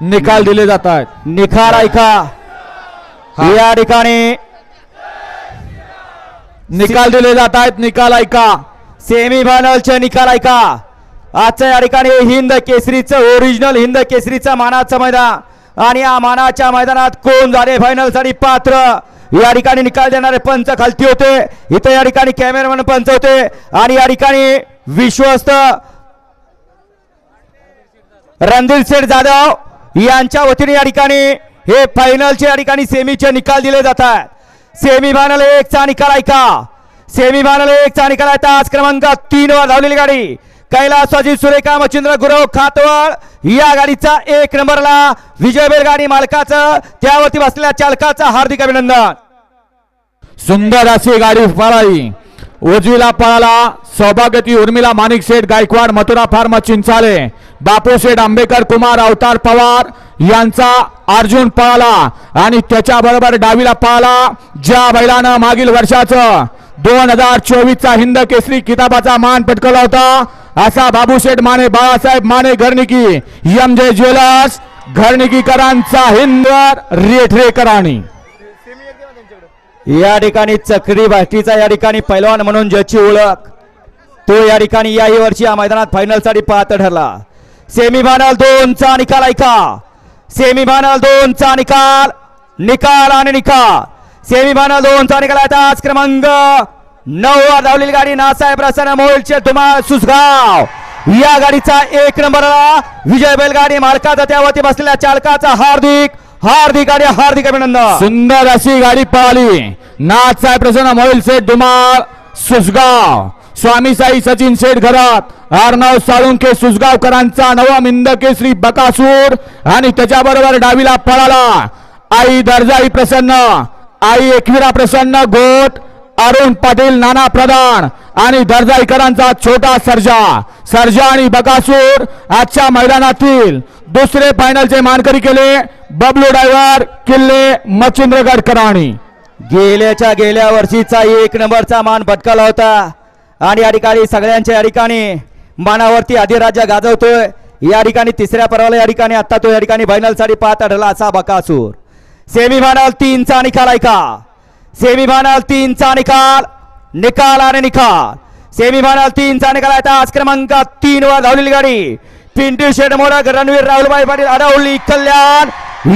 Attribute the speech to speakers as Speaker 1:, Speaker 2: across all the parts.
Speaker 1: निकाल दिले जात आहेत
Speaker 2: निखार ऐका. या ठिकाणी
Speaker 1: निकाल दिले जात आहेत निकाल ऐका.
Speaker 2: सेमी फायनलचे निकाल ऐका. आजच्या या ठिकाणी हिंद केसरीचं ओरिजिनल हिंद केसरीचं मानाचं मैदान. आणि या मानाच्या मैदानात कोण झाले फायनलसाठी पात्र? या ठिकाणी निकाल देणारे पंच खालती होते. इथं या ठिकाणी कॅमेरामॅन पंच होते. आणि या ठिकाणी विश्वस्त रणधीर शेठ जाधव यांच्या वतीने या ठिकाणी हे फायनलचे या ठिकाणी सेमीचे निकाल दिले जातात सेमी फायनल एक चा निकाल ऐका सेमी फायनल एक चा निकाल आहे. आज क्रमांक तीन वर धावलेली गाडी. कैलास सजीव सुरेखा मच्छिंद्र गुरव खातवळ या गाडीचा एक नंबरला विजय गाडी मालकाचं त्यावरती बसलेल्या चालकाचं हार्दिक अभिनंदन.
Speaker 1: सुंदर अशी गाडी पळाली. उजवीला पळाला. सौभाग्यती उर्मिला माणिक शेठ गायकवाड मथुरा फार्म चिंचाले. बापूसेठ आंबेकर कुमार अवतार पवार यांचा अर्जुन पळाला आणि त्याच्याबरोबर डावीला पळाला ज्या बैलानं मागील वर्षाचं दोन हजार चोवीसचा हिंद केसरी किताबाचा मान पटकवला होता असा Babusheth Mane Balasaheb Mane Gharniki M J jewellers घरनिकीकरांचा Hind रेठरेकरांनी
Speaker 2: या ठिकाणी चक्री भाटीचा या ठिकाणी पैलवान म्हणून ज्याची ओळख तो या ठिकाणी याही वर्षी या मैदानात फायनलसाठी पात्र ठरला. सेमी फायनल दोनचा निकाल ऐका. सेमी फायनल दोनचा निकाल निकाल आणि निकाल सेमी फायनल दोनचा निकाल आहे आज क्रमांक नऊ. धावलेली गाडी नासाहेब रसायन मोलचे धुमाळ सुसगाव. या गाडीचा एक नंबरला विजय बैलगाडी मालकाचा त्यावरती बसलेल्या चालकाचा हार्दिक हार्दिक आणि हार्दिक अभिनंदन.
Speaker 1: सुंदर अशी गाडी पळाली नाथ साहेब प्रसन्न मोहिल शेठ डुमाळ सुसगाव. स्वामीसाई सचिन शेठ घरात अर्णव साळुंके सुजगावकरांचा नवा मिंद केसरी बकासूर आणि त्याच्याबरोबर डावीला पळाला आई दर्जाई प्रसन्न आई एकविरा प्रसन्न गोट अरुण पाटील नाना प्रधान आणि दर्जाईकरांचा छोटा सर्जा. सर्जा आणि बकासूर आजच्या मैदानातील दुसरे फायनलचे मानकरी केले बबलू डायव्हर किल्ले मच्छिंद्रगड कराणी.
Speaker 2: गेल्याच्या गेल्या वर्षीचा एक नंबरचा मान भटकला होता. आणि या ठिकाणी सगळ्यांच्या या ठिकाणी मानावरती अधिराज्य गाजवतोय. या ठिकाणी तिसऱ्या पर्वाला या ठिकाणी आता तो या ठिकाणी फायनलसाठी पाहत ठरला असा बकासूर. सेमी फायनल तीनचा निकाल ऐका सेमी फायनल तीनचा निकाल निकाल आणि निकाल. सेमी फायनल तीनचा निकाल आहे. आज क्रमांक तीन वर धावलेली गाडी. पिंटू शेड मोडक रणवीर राहुलबाई पाटील अडवली कल्याण.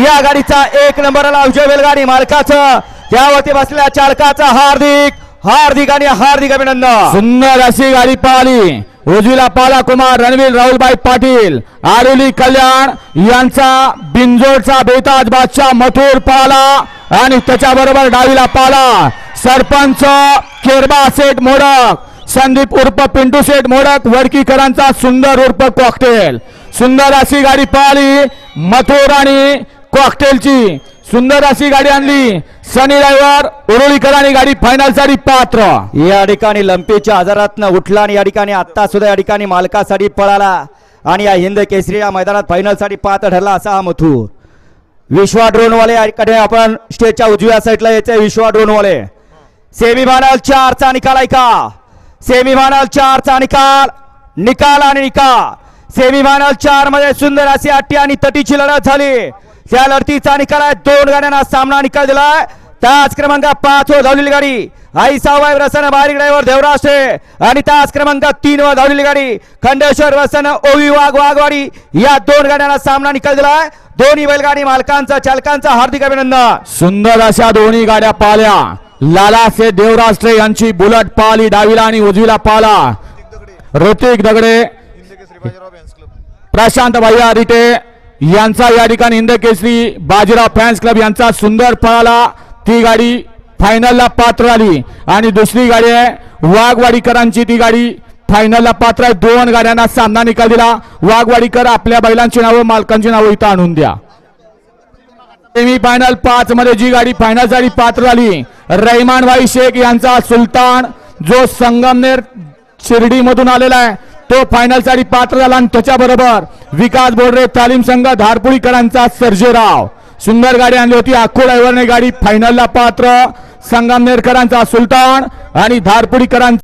Speaker 2: या गाडीचा एक नंबरला विजय बैलगाडी मालकाचं. त्यावरती बसलेल्या चालकाचा हार्दिक हार्दिक आणि हार्दिक अभिनंदन.
Speaker 1: सुंदर अशी गाडी पळाली उजवीला पाला कुमार रणवीर राहुलबाई पाटील आरुली कल्याण यांचा बिंजोडचा बेताज बादशाह मथुर पाला आणि त्याच्याबरोबर डावीला पाला. सरपंच केरबा सेठ मोडक संदीप उर्फ पिंटू सेठ मोडक वडकीकरांचा सुंदर उर्फ कॉकटेल सुंदर अशी गाडी पळाली मथुर आणि कॉकटेलची सुंदर अशी गाडी आणली. सनी ड्रायव्हर उरुळीकरांनी गाडी फायनलसाठी पात्र.
Speaker 2: या ठिकाणी लंपीच्या आजारातनं उठला आणि या ठिकाणी आत्ता सुद्धा या ठिकाणी मालकासाठी पळाला आणि या हिंद केसरी या मैदानात फायनलसाठी पात्र ठरला असा हा मथू विश्वा ड्रोनवाले याकडे आपण स्टेजच्या उजव्या साईडला यायचे विश्वा ड्रोनवाले. सेमी फायनल चारचा निकाल ऐका सेमी फायनल चारचा निकाल निकाल आणि निकाल. सेमी फायनल चारमध्ये सुंदर अशी आटी आणि तटीची लढत झाली. त्या लढतीचा निकाल आहे. दोन गाड्यांना सामना निकाल दिलाय. तास क्रमांक पाच वर धावलेली गाडी. आई सावाय रसन बारीक ड्रायव्हर देवराष्ट्रे. आणि तास क्रमांक तीन वर धावलेली गाडी. खंडेश्वर रसन ओवी वाघ वाघवाडी या दोन गाड्यांना सामना निकाल दिलाय. दोन्ही बैलगाडी मालकांचा चालकांचा हार्दिक अभिनंदन.
Speaker 1: सुंदर अशा दोन्ही गाड्या पाल्या लालासे देवराष्ट्रे यांची बुलट पाली डावीला आणि उजवीला पाला ऋतिक दगडे. प्रशांत भैया रिटे. यांचा या ठिकाणी हिंद केसरी बाजीराव फॅन्स क्लब यांचा सुंदर फळाला ती गाडी फायनलला पात्र आली. आणि दुसरी गाडी आहे वाघवाडीकरांची. ती गाडी फायनलला पात्र आहे. दोन गाड्यांना सामना निकाल दिला. वाघवाडीकर आपल्या बैलांची नावं मालकांची नावं इथं आणून द्या. सेमी फायनल पाच मध्ये जी गाडी फायनलसाठी पात्र झाली. रहिमान भाई शेख यांचा सुलतान जो संगमनेर शिर्डी मधून आलेला आहे. तो फायनलसाठी पात्र झाला आणि त्याच्याबरोबर विकास बोर्डे तालीम संघ धारपुळीकरांचा सर्जेराव. सुंदर गाडी आणली होती अख्खू ड्रायव्हरने गाडी फायनलला पात्र. संगमनेरकरांचा सुलतान आणि धारपुडीकरांचा